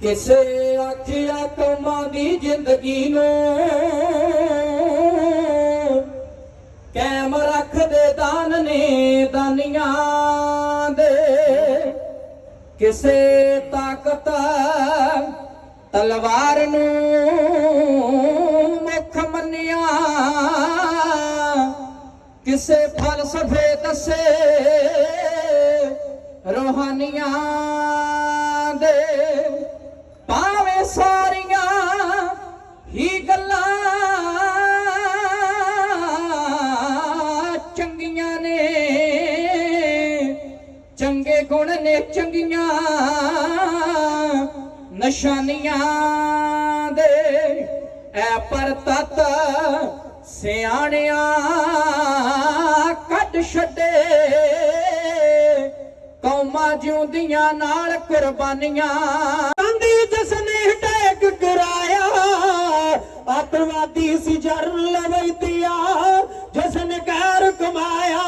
ਕਿਸੇ ਆਖਿਆ ਕੌਮਾਂ ਦੀ ਜ਼ਿੰਦਗੀ ਨੂੰ ਕੈਮ ਰੱਖਦੇ ਦਾਨ ਨੇ ਦਾਨੀਆਂ ਦੇ। ਕਿਸੇ ਤਾਕਤ ਤਲਵਾਰ ਨੂੰ ਮੁੱਖ ਮੰਨਿਆ। ਕਿਸੇ ਫਲਸਫੇ ਦੱਸੇ ਰੋਹਾਨੀਆਂ ਦੇ। ਚੰਗੀਆਂ ਨਿਸ਼ਾਨੀਆਂ ਦੇ। ਐ ਪਰ ਤਤ ਸਿਆਣਿਆਂ ਕੱਢ ਛੱਡੇ। ਕੌਮਾਂ ਜਿਉਂਦੀਆਂ ਨਾਲ ਕੁਰਬਾਨੀਆਂ। ਗਾਂਧੀ ਜਿਸ ਨੇ ਕਰਾਇਆ ਆਤਵਾਦੀ ਸੀ ਜਰਨਲ ਵੈਦਿਆ ਜਿਸ ਨੇ ਕਹਿਰ ਕਮਾਇਆ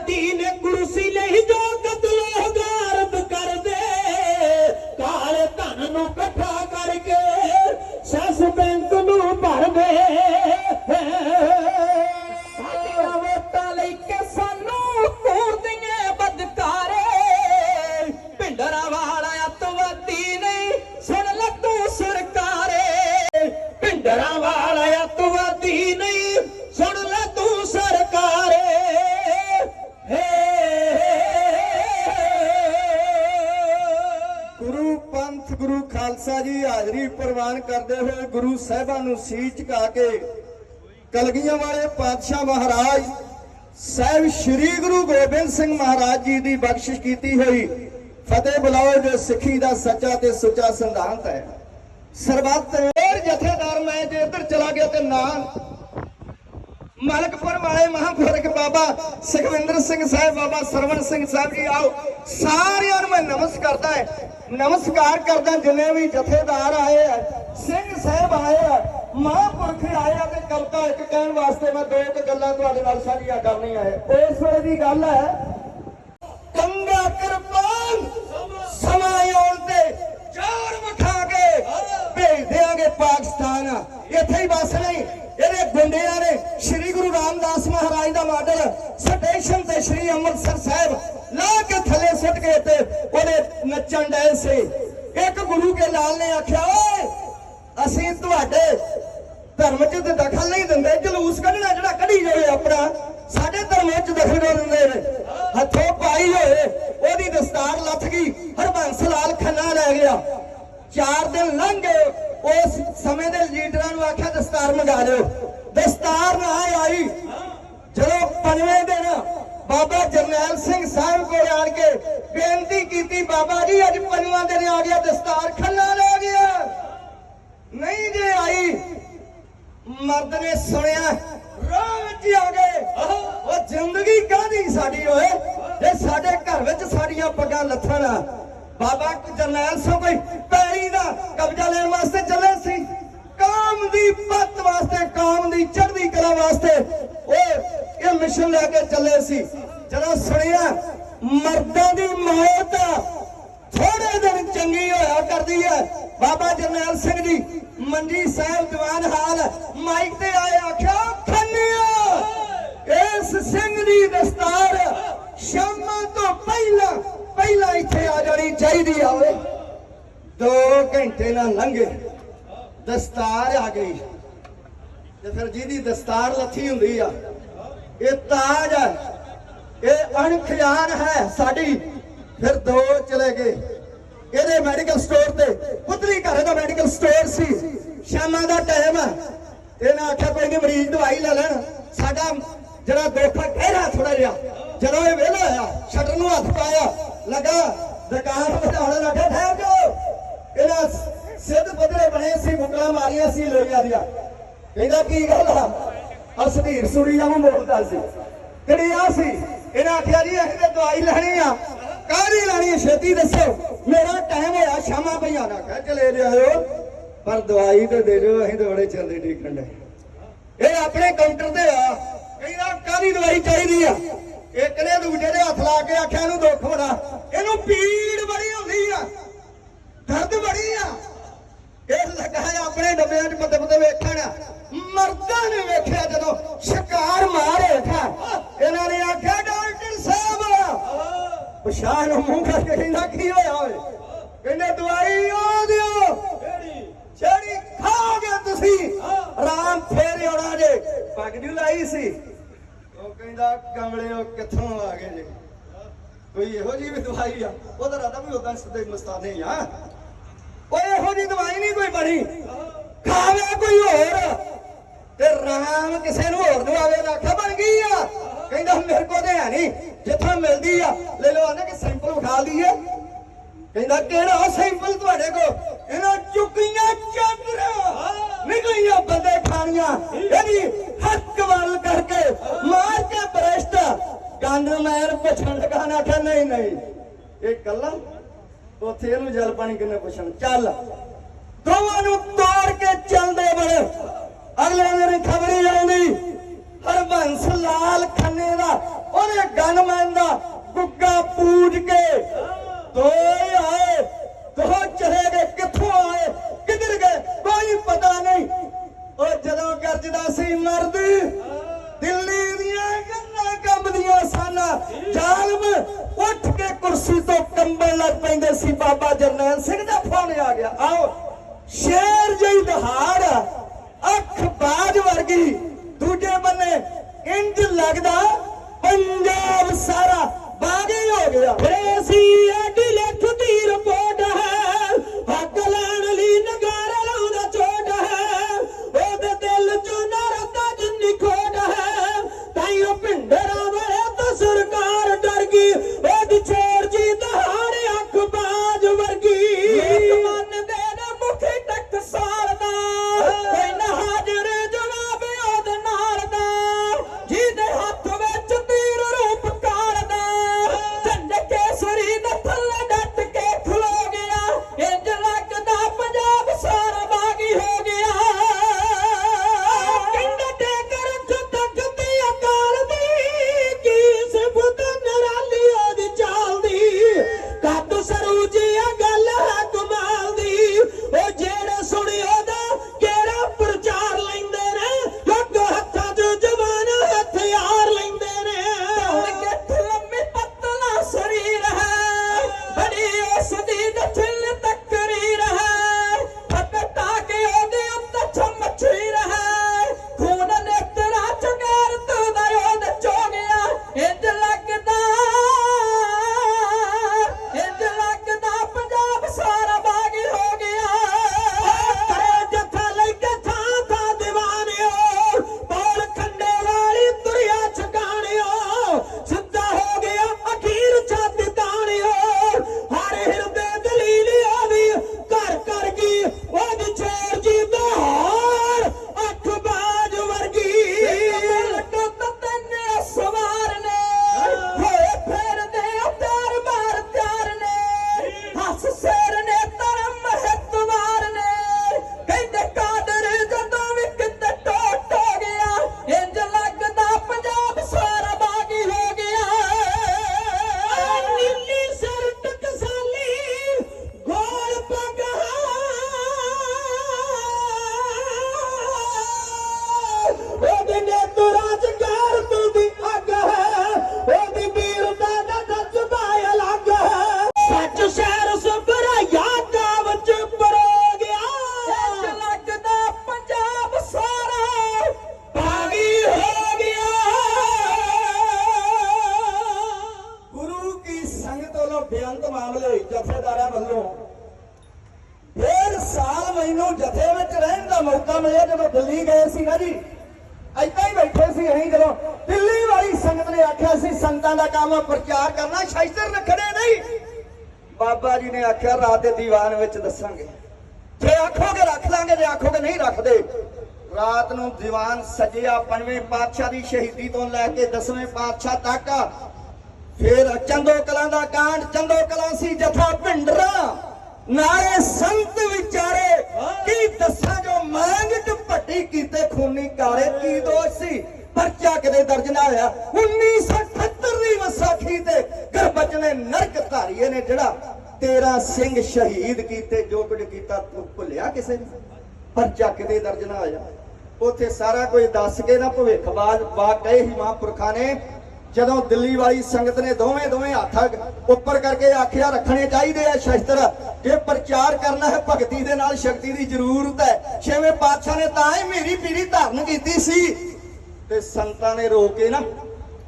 ਅਤਵਾਦੀ ਨੇ ਕੁਰਸੀ ਲਈ ਜੋ ਕਤਲੋ ਗਾਰਦ ਕਰਦੇ ਕਾਲੇ ਧਨ ਨੂੰ ਇਕੱਠਾ ਕਰਕੇ ਸੈਸ ਬੈਂਕ ਨੂੰ ਭਰਦੇ ਸਾਡੀਆਂ ਵੋਟਾਂ ਲਈ ਕੇ ਸਾਨੂੰ ਕੂਰਦੀਆਂ ਬਦਕਾਰੇ ਭਿੰਡਰਾਂ ਵਾਲਾ ਅਤਵਾਦੀ ਨਹੀਂ ਸੁਣ ਲੱਤੂ ਤੂੰ ਸਰਕਾਰੇ ਭਿੰਡਰਾਂ ਹਾਜ਼ਰੀ ਕਰਦੇ ਹੋਏ ਗੁਰੂ ਸਾਹਿਬਾਂ ਨੂੰ ਸੀਸ ਝੁਕਾ ਕੇ ਕਲਗੀਆਂ ਵਾਲੇ ਪਾਤਸ਼ਾਹ ਮਹਾਰਾਜ ਸਾਹਿਬ ਸ੍ਰੀ ਗੁਰੂ ਗੋਬਿੰਦ ਸਿੰਘ ਮਹਾਰਾਜ ਜੀ ਦੀ ਬਖਸ਼ਿਸ਼ ਕੀਤੀ ਹੋਈ। ਫਤਿਹ ਬੁਲਾਓ, ਜੋ ਸਿੱਖੀ ਦਾ ਸੱਚਾ ਤੇ ਸੁੱਚਾ ਸਿਧਾਂਤ ਹੈ। ਸਰਬੱਤ ਜਥੇਦਾਰ, ਮੈਂ ਜੇ ਇੱਧਰ ਚਲਾ ਗਿਆ ਤੇ ਨਾਨ ਮਲਕਪੁਰ ਵਾਲੇ ਮਹਾਂਪੁਰਖ ਬਾਬਾ ਸੁਖਵਿੰਦਰ ਸਿੰਘ ਸਾਹਿਬ, ਬਾਬਾ ਸਰਵਣ ਸਿੰਘ ਸਾਹਿਬ ਜੀ, ਆਓ ਸਾਰਿਆਂ ਨੂੰ ਮੈਂ ਨਮਸਕਾਰ ਕਰਦਾ ਹੈ। ਨਮਸਕਾਰ ਕਰਦਾ ਜਿੰਨੇ ਵੀ ਜਥੇਦਾਰ ਆਏ ਆ, ਸਿੰਘ ਸਾਹਿਬ ਆਏ ਆ, ਮਹਾਂਪੁਰਖ ਆਏ ਤੇ ਕਵਤਾ ਇੱਕ ਕਹਿਣ ਵਾਸਤੇ ਮੈਂ ਦੋ ਕੁ ਗੱਲਾਂ ਤੁਹਾਡੇ ਨਾਲ ਸਾਂਝੀਆਂ ਕਰਨੀਆਂ ਹੈ। ਇਸ ਵੇਲੇ ਦੀ ਗੱਲ ਹੈ, ਕੰਗਾ ਕਿਰਪਾਨ ਸਮਾਂ ਆਉਣ ਤੇ ਚਾਰ ਵਿਖਾ ਕੇ ਭੇਜ ਦੇਾਂਗੇ ਪਾਕਿਸਤਾਨ। ਇੱਥੇ ਹੀ ਬਸ ਨਹੀਂ ਇਹਦੇ ਗੁੰਡਿਆਂ ਨੇ ਸ੍ਰੀ ਗੁਰੂ ਰਾਮਦਾਸ ਮਹਾਰਾਜ ਦਾ ਮਾਡਲ ਸਟੇਸ਼ਨ ਤੇ ਸ੍ਰੀ ਅੰਮ੍ਰਿਤਸਰ ਸਾਹਿਬ ਲਾ ਕੇ ਥੱਲੇ ਸੁੱਟ ਕੇ ਤੇ ਉਹਦੇ ਨੱਚਣ ਡਏ ਸੀ। ਇੱਕ ਗੁਰੂ ਕੇ ਲਾਲ ਨੇ ਆਖਿਆ, ਓਏ, ਅਸੀਂ ਤੁਹਾਡੇ ਧਰਮ 'ਚ ਤੇ ਦਖਲ ਨਹੀਂ ਦਿੰਦੇ। ਜਲੂਸ ਕੱਢਣਾ ਜਿਹੜਾ ਕੱਢੀ ਜਾਵੇ ਆਪਣਾ, ਸਾਡੇ ਧਰਮ 'ਚ ਦਖਲ ਕਰ ਦਿੰਦੇ ਨੇ। ਹੱਥੋਂ ਪਾਈ ਹੋਏ, ਉਹਦੀ ਦਸਤਾਰ ਲੱਥ ਗਈ। ਹਰਬੰਸ ਲਾਲ ਖੰਨਾ ਲੈ ਗਿਆ। ਚਾਰ ਦਿਨ ਲੰਘ ਗਏ। ਉਸ ਸਮੇਂ ਦੇ ਲੀਡਰਾਂ ਨੂੰ ਆਖਿਆ, ਦਸਤਾਰ ਮੰਗਾ ਲਿਓ। ਦਸਤਾਰ ਨਾ ਆਈ। ਜਦੋਂ ਪੰਜਵੇਂ ਦਿਨ ਬਾਬਾ ਜਰਨੈਲ ਸਿੰਘ ਸਾਹਿਬ ਕੋਲ ਆਣ ਕੇ ਬੇਨਤੀ ਕੀਤੀ, ਬਾਬਾ ਜੀ, ਅੱਜ ਪੰਜਵਾਂ ਦਿਨ ਆ ਗਿਆ, ਦਸਤਾਰ ਖੱਲਾ ਲੈ ਗਿਆ ਨਹੀਂ ਜੇ ਆਈ, ਮਰਦ ਨੇ ਸੁਣਿਆ, ਰਾਹ ਵਿੱਚ ਆ ਗਏ। ਉਹ ਜ਼ਿੰਦਗੀ ਕਾਹਦੀ ਸਾਡੀ ਓਏ? ਇਹ ਸਾਡੇ ਘਰ ਵਿੱਚ ਸਾਡੀਆਂ ਪੱਗਾਂ ਲੱਥਣ ਬਾਬਾ ਜਰਨੈਲ ਸਿੰਘ ਕੋਈ ਦਾ ਕਬਜ਼ਾ ਲੈਣ ਵਾਸਤੇ ਚੱਲੇ ਸੀ। ਕਾਮ ਦੀ ਪੱਤ ਵਾਸਤੇ, ਕਾਮ ਦੀ ਚੜ੍ਹਦੀ ਕਲਾ ਵਾਸਤੇ ਉਹ ਇਹ ਮਿਸ਼ਨ ਲੈ ਕੇ ਚੱਲੇ ਸੀ। ਜਦੋਂ ਸੁਣਿਆ ਮਰਦਾਂ ਦੀ ਮੌਤ ਥੋੜੇ ਦਿਨ ਚੰਗੀ ਹੋਇਆ ਕਰਦੀ ਹੈ। ਬਾਬਾ ਜਰਨੈਲ ਸਿੰਘ ਜੀ ਮੰਜੀ ਸਾਹਿਬ ਦੀਵਾਨ ਹਾਲ, ਮਾਈਕ ਤੇ ਆਏ ਆਖਿਆ, ਖੰਨਿਆ, ਇਸ ਸਿੰਘ ਦੀ ਦਸਤਾਰ ਸ਼ਾਮਾਂ ਤੋਂ ਪਹਿਲਾਂ ਪਹਿਲਾਂ ਇੱਥੇ ਆ ਜਾਣੀ ਚਾਹੀਦੀ ਆ ਓਏ। 2 ਘੰਟੇ ਨਾ ਲੰਘੇ। ਦਸਤਾਰ ਆ ਗਈ। ਤੇ ਫਿਰ ਜਿਹਦੀ ਦਸਤਾਰ ਲੱਥੀ ਹੁੰਦੀ ਆ, ਇਹ ਤਾਜ ਹੈ ਇਹ ਅਣਖਿਆਨ ਹੈ ਸਾਡੀ। ਫਿਰ ਦੋ ਚਲੇ ਗਏ। ਇਹਦੇ ਮੈਡੀਕਲ ਸਟੋਰ ਤੇ, ਪੁੱਤਰੀ ਘਰ ਦਾ ਮੈਡੀਕਲ ਸਟੋਰ ਸੀ। ਸ਼ਾਮਾਂ ਦਾ ਟਾਈਮ ਆ। ਇਹਨਾਂ ਆਖਿਆ, ਕੋਈ ਨਹੀਂ ਮਰੀਜ਼ ਦਵਾਈ ਲੈ ਲੈਣ। ਸਾਡਾ ਜਿਹੜਾ ਦੋਖਾ ਗਹਿਰਾ ਥੋੜਾ ਜਿਹਾ, ਜਦੋਂ ਇਹ ਵਿਹਲਾ ਹੋਇਆ, ਸ਼ਟਰ ਨੂੰ ਹੱਥ ਪਾਇਆ। ਲਗਾ ਦੁਕਾਨ ਵਧਾਉਣ ਲੱਗਾ, ਠਹਿਰ ਜਾਓ। ਇਹਨਾਂ ਸਿੱਧ ਪੱਧਰੇ ਬਣੇ ਸੀ ਮੁਕਲਾ ਮਾਰੀਆਂ ਸੀ ਲੋਈਆਂ ਦੀਆਂ। ਕਹਿੰਦਾ ਕੀ ਗੱਲ ਆ? ਅਸਧੀਰ ਸੁਰੀ ਦਾ ਮੂੰਹ ਬੋਲਦਾ ਸੀ। ਕਿਹੜੀ ਸੀ? ਇਹਨਾਂ ਆਖਿਆ ਜੀ, ਅਸੀਂ ਤੇ ਦਵਾਈ ਲੈਣੀ ਆ। ਕਾਹਦੀ ਲੈਣੀ ਛੇਤੀ ਦੱਸੋ। ਮੇਰਾ ਟਾਈਮ ਹੋਇਆ, ਸ਼ਾਮਾਂ ਪਈਆਂ। ਨਾ ਕਹਿ, ਚਲੇ ਜਾਇਓ। ਪਰ ਦਵਾਈ ਤੇ ਦੇ ਦਿਓ ਅਸੀਂ ਤੇ ਬੜੇ ਚੰਦੇ ਠੀਕ ਦੇ ਇਹ ਆਪਣੇ ਕਾਊਂਟਰ ਤੇ ਆ। ਕਹਿੰਦਾ, ਕਾਹਦੀ ਦਵਾਈ ਚਾਹੀਦੀ ਆ? ਇੱਕ ਨੇ ਦੂਜੇ ਦੇ ਹੱਥ ਲਾ ਕੇ ਆਖਿਆ ਇਹਨੂੰ ਦੁੱਖ ਬੜਾ। ਇਹਨੂੰ ਪੀੜ ਬੜੀ ਹੁੰਦੀ ਆ। ਦਰਦ ਬੜੀ ਆ। ਇਹ ਲੱਗਾ ਆਪਣੇ ਡੱਬਿਆਂ 'ਚ ਪੱਤੇ ਪੱਤੇ ਵੇਖਣ। ਮਰਦਾਂ ਨੇ ਵੇਖਿਆ ਜਦੋਂ ਸ਼ਿਕਾਰ ਮਾਰ ਹੇਠਾਂ। ਇਹਨਾਂ ਨੇ ਆਖਿਆ ਡਾਕਟਰ ਸਾਹਿਬ ਪਛਾਣ ਨੂੰ ਮੂੰਹ ਕਰਕੇ ਕਹਿੰਦਾ ਕੀ ਹੋਇਆ ਓਏ? ਕਹਿੰਦੇ ਦਵਾਈ ਆ ਦਿਓ। ਜਿਹੜੀ ਖਾਓਗੇ ਤੁਸੀਂ। ਆਰਾਮ ਫੇਰ ਆਉਣਾ ਜੇ। ਪੱਗ ਜੂ ਲਾਈ ਸੀ। ਕਹਿੰਦਾ ਕਮਲਿਓ ਕਿੱਥੋਂ ਆ ਗਏ ਜੇ ਕੋਈ ਇਹੋ ਜਿਹੀ ਵੀ ਦਵਾਈ ਆ? ਉਹਦਾ ਰਾਦਾ ਵੀ ਉਦਾਂ ਸਿੱਧੇ ਮਸਤਾਨੇ ਆ। ਓਏ ਇਹੋ ਜਿਹੀ ਦਵਾਈ ਨਹੀਂ ਕੋਈ ਬਣੀ। ਖਾਵੇ ਕੋਈ ਹੋਰ। ਤੇ ਰਾਮ ਕਿਸੇ ਨੂੰ ਹੋਰ ਦਵਾਵੇ ਆਖਿਆ, ਬਣ ਗਈ ਆ। ਕਹਿੰਦਾ, ਮੇਰੇ ਕੋਲ ਤੇ ਹੈ ਨਹੀਂ। ਜਿੱਥੋਂ ਮਿਲਦੀ ਆ, ਲੈ ਲਓ ਆਨੇ ਕਿ ਸੈਂਪਲ ਉਠਾ ਲਈਏ। ਕਹਿੰਦਾ, ਕਿਹੜਾ ਸੈਂਪਲ ਤੁਹਾਡੇ ਕੋਲ? ਇਹਨਾਂ ਚੁੱਕੀਆਂ ਚਾਦਰਾਂ। ਨਿਕਲੀਆਂ ਬੰਦੇ ਖਾਣੀਆਂ। ਇਹਦੀ ਹੱਕ ਵੱਲ ਕਰਕੇ ਮਾਰ ਕੇ ਬਰਸ਼ਟ ਗੰਦ ਮੈਰ ਪੁੱਛਣ ਲਗਾ ਨਾ ਆਖਿਆ, ਨਹੀਂ ਨਹੀਂ। ਇਹ ਕੱਲਾ, ਉੱਥੇ ਇਹਨੂੰ ਜਲ ਪਾਣੀ ਕਿੰਨੇ ਪੁੱਛਣ? ਚੱਲ। ਦੋਵਾਂ ਨੂੰ ਤੋੜ ਕੇ ਚੱਲਦੇ ਬੜੇ। ਅਗਲੇ ਦਿਨ ਖਬਰ ਹੀ ਆਉਂਦੀ। ਹਰਬੰਸ ਲਾਲ ਖੰਨੇ ਦਾ ਉਹਨੇ ਗਨਮੈਨ ਦਾ ਗੁੱਗਾ ਪੂਜ ਕੇ ਦੋ ਆਏ। ਦੋ ਚਲੇ ਗਏ, ਕਿੱਥੋਂ ਆਏ? ਕਿੱਧਰ ਗਏ? ਕੋਈ ਪਤਾ ਨਹੀਂ। ਉਹ ਜਦੋਂ ਗਰਜਦਾ ਸੀ ਮਰਦ ਦਿੱਲੀ ਦੀਆਂ ਗੰਨਾਂ ਕੰਬਦੀਆਂ ਸਨ। ਜ਼ਾਲਮ ਉੱਠ ਕੇ ਕੁਰਸੀ ਤੋਂ ਕੰਬਣ ਲੱਗ ਪੈਂਦੇ ਸੀ। ਬਾਬਾ ਜਰਨੈਲ ਸਿੰਘ ਦਾ ਫੋਨ ਆ ਗਿਆ। ਆਓ, ਸ਼ੇਰ ਜਿਹੀ ਦਹਾੜ। ਜੀ। ਏਦਾਂ ਹੀ ਬੈਠੇ ਸੀ ਅਸੀਂ ਜਦੋਂ ਦਿੱਲੀ ਵਾਲੀ ਸੰਗਤ ਨੇ ਆਖਿਆ ਸੀ, ਸੰਗਤਾਂ ਦਾ ਕੰਮ ਪ੍ਰਚਾਰ ਕਰਨਾ ਸ਼ਾਇਸਰ ਰੱਖਣੇ ਨਹੀਂ। ਬਾਬਾ ਜੀ ਨੇ ਆਖਿਆ, ਰਾਤ ਦੇ ਦੀਵਾਨ ਵਿੱਚ ਦੱਸਾਂਗੇ। ਜੇ ਆਖੋਗੇ ਰੱਖ ਲਾਂਗੇ, ਜੇ ਆਖੋਗੇ ਨਹੀਂ ਰੱਖਦੇ। ਰਾਤ ਨੂੰ ਦੀਵਾਨ ਸਜਿਆ ਪੰਜਵੇਂ ਪਾਤਸ਼ਾਹ ਦੀ ਸ਼ਹੀਦੀ ਤੋਂ ਲੈ ਕੇ ਦਸਵੇਂ ਪਾਤਸ਼ਾਹ ਤੱਕ। ਫਿਰ ਚੰਦੋ ਕਲਾਂ ਦਾ ਕਾਂਡ ਚੰਦੋ ਕਲਾਂ ਸੀ ਜਥਾ ਭਿੰਡਰਾ। ਨਾਲੇ ਸੰਤ ਵਿਚਾਰੇ ਕੀ ਦੱਸਾਂ ਜੋ ਮੰਗ ਟਪੱਟੀ ਕੀਤੇ ਖੂਨੀ ਕਾਰੇ ਕੀ ਦੋਸ਼ ਸੀ? ਪਰਚਾ ਕਦੇ ਦਰਜ ਨਾ ਹੋਇਆ। 1978 ਦੀ ਵਿਸਾਖੀ ਤੇ ਗਰਬਜ ਨੇ ਨਰਕ ਧਾਰੀਏ ਨੇ ਜਿਹੜਾ 13 ਸਿੰਘ ਸ਼ਹੀਦ ਕੀਤੇ ਜੋ ਕੁਝ ਕੀਤਾ ਤੂੰ ਭੁੱਲਿਆ ਕਿਸੇ ਨੇ? ਪਰਚਾ ਕਦੇ ਦਰਜ ਨਾ ਹੋਇਆ। ਉਥੇ ਸਾਰਾ ਕੁਝ ਦੱਸ ਕੇ ਨਾ ਭਵਿੱਖਬਾਜ਼ ਗਏ ਹੀ ਮਹਾਂਪੁਰਖਾਂ ਨੇ ਜਦੋਂ ਦਿੱਲੀ ਵਾਲੀ ਸੰਗਤ ਨੇ ਦੋਵੇਂ ਦੋਵੇਂ ਹੱਥ ਉੱਪਰ ਕਰਕੇ ਆਖਿਆ, ਰੱਖਣੇ ਚਾਹੀਦੇ ਆ ਸ਼ਸਤਰ। ਜੇ ਪ੍ਰਚਾਰ ਕਰਨਾ ਹੈ, ਭਗਤੀ ਦੇ ਨਾਲ ਸ਼ਕਤੀ ਦੀ ਜ਼ਰੂਰਤ ਹੈ। ਛੇਵੇਂ ਪਾਤਸ਼ਾਹ ਨੇ ਤਾਂ ਹੀ ਮੇਰੀ ਪੀੜੀ ਧਾਰਨ ਕੀਤੀ ਸੀ। ਤੇ ਸੰਤਾਂ ਨੇ ਰੋਕ ਕੇ ਨਾ,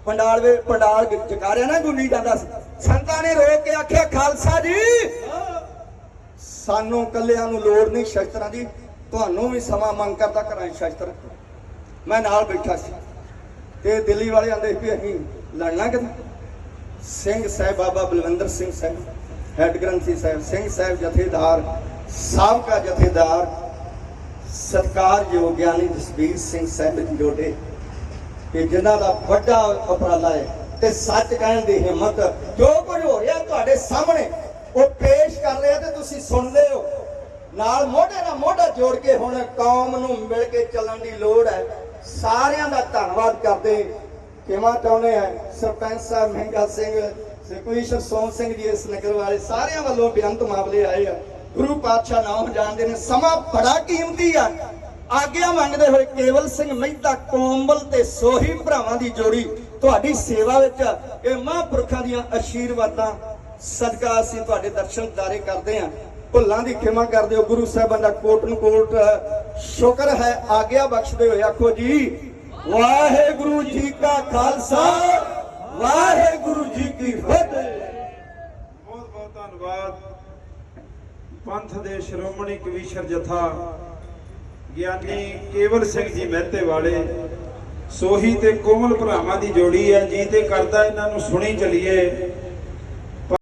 ਪੰਡਾਲ ਵੇ ਪੰਡਾਲ ਜਕਾਰਿਆ ਨਾ ਗੁੰਨੀ ਜਾਂਦਾ ਸੀ। ਸੰਤਾਂ ਨੇ ਰੋ ਕੇ ਆਖਿਆ, ਖਾਲਸਾ ਜੀ, ਸਾਨੂੰ ਕੱਲਿਆਂ ਨੂੰ ਲੋੜ ਨਹੀਂ ਸ਼ਸਤਰਾਂ ਦੀ। ਤੁਹਾਨੂੰ ਵੀ ਸਮਾਂ ਮੰਗ ਕਰਦਾ ਕਰਾਂ ਸ਼ਸਤਰ। ਮੈਂ ਨਾਲ ਬੈਠਾ ਸੀ। ਤੇ ਦਿੱਲੀ ਵਾਲੇ ਆਂਦੇ ਵੀ ਅਸੀਂ ਲੜਨਾ ਕਿਤੇ ਸਿੰਘ ਸਾਹਿਬ ਬਾਬਾ ਬਲਵਿੰਦਰ ਸਿੰਘ ਸਾਹਿਬ, ਹੈਡ ਗ੍ਰੰਥੀ ਸਾਹਿਬ, ਸਿੰਘ ਸਾਹਿਬ ਜਥੇਦਾਰ, ਸਾਬਕਾ ਜਥੇਦਾਰ, ਸਤਕਾਰਯੋਗ ਗਿਆਨੀ ਜਸਬੀਰ ਸਿੰਘ ਸਾਹਿਬ ਜੋੜੇ, ਕਿ ਜਿਨ੍ਹਾਂ ਦਾ ਵੱਡਾ ਉਪਰਾਲਾ ਹੈ ਤੇ ਸੱਚ ਕਹਿਣ ਦੀ ਹਿੰਮਤ ਜੋ ਕੁਝ ਹੋ ਰਿਹਾ ਤੁਹਾਡੇ ਸਾਹਮਣੇ, ਉਹ ਪੇਸ਼ ਕਰ ਰਿਹਾ ਤੇ ਤੁਸੀਂ ਸੁਣਦੇ ਹੋ। ਨਾਲ ਮੋਢੇ ਨਾਲ ਮੋਢਾ ਜੋੜ ਕੇ ਹੁਣ ਕੌਮ ਨੂੰ ਮਿਲ ਕੇ ਚੱਲਣ ਦੀ ਲੋੜ ਹੈ। ਸਾਰਿਆਂ ਦਾ ਧੰਨਵਾਦ ਕਰਦੇ ਕਿਵੇਂ ਚਾਹੁੰਦੇ ਆ ਸਰਪੰਚ ਸਾਹਿਬ ਮਹਿੰਗਾ ਸਿੰਘ ਸੁਖਵੀਰ ਸੋਮ ਸਿੰਘ ਜੀ ਇਸ ਨਗਰ ਵਾਲੇ ਸਾਰਿਆਂ ਵੱਲੋਂ ਬੇਅੰਤ ਮਾਮਲੇ ਆਏ ਆ। ਗੁਰੂ ਪਾਤਸ਼ਾਹ ਨਾਮ ਜਾਣਦੇ ਨੇ ਸਮਾਂ ਬੜਾ ਕੀਮਤੀ ਆ। ਆਗਿਆ ਮੰਗਦੇ ਹੋਏ ਕੇਵਲ ਸਿੰਘ ਮਹਿਤਾ ਕੋਮਲ ਤੇ ਸੋਹੀ ਭਰਾਵਾਂ ਦੀ ਜੋੜੀ ਤੁਹਾਡੀ ਸੇਵਾ ਵਿੱਚ ਇਹ ਮਹਾਂਪੁਰਖਾਂ ਦੀਆਂ ਆਸ਼ੀਰਵਾਦਾਂ ਸਦਕਾ ਅਸੀਂ ਤੁਹਾਡੇ ਦਰਸ਼ਨ ਦਾਰੇ ਕਰਦੇ ਹਾਂ ਭੁੱਲਾਂ ਦੀ ਖਿਮਾ ਕਰਦੇ ਹੋ, ਗੁਰੂ ਸਾਹਿਬਾਂ ਦਾ ਕੋਟ ਨੂੰ ਕੋਟ ਸ਼ੁਕਰ ਹੈ, ਆਗਿਆ ਬਖਸ਼ਦੇ ਹੋਏ ਆਖੋ ਜੀ, ਵਾਹਿਗੁਰੂ ਜੀ ਕਾ ਖਾਲਸਾ, ਵਾਹਿਗੁਰੂ ਜੀ ਕੀ ਫਤਿਹ। ਬਹੁਤ ਬਹੁਤ ਧੰਨਵਾਦ। ਪੰਥ ਦੇ ਸ਼੍ਰੋਮਣੀ ਕਵੀਸ਼ਰ ਜਥਾ, ਗਿਆਨੀ ਕੇਵਲ ਸਿੰਘ ਜੀ ਮਹਿਤੇ ਵਾਲੇ, ਸੋਹੀ ਤੇ ਕੋਮਲ ਭਰਾਵਾਂ ਦੀ ਜੋੜੀ ਹੈ, ਜੀ ਤੇ ਕਰਦਾ ਇਹਨਾਂ ਨੂੰ ਸੁਣੀ ਚਲੀਏ।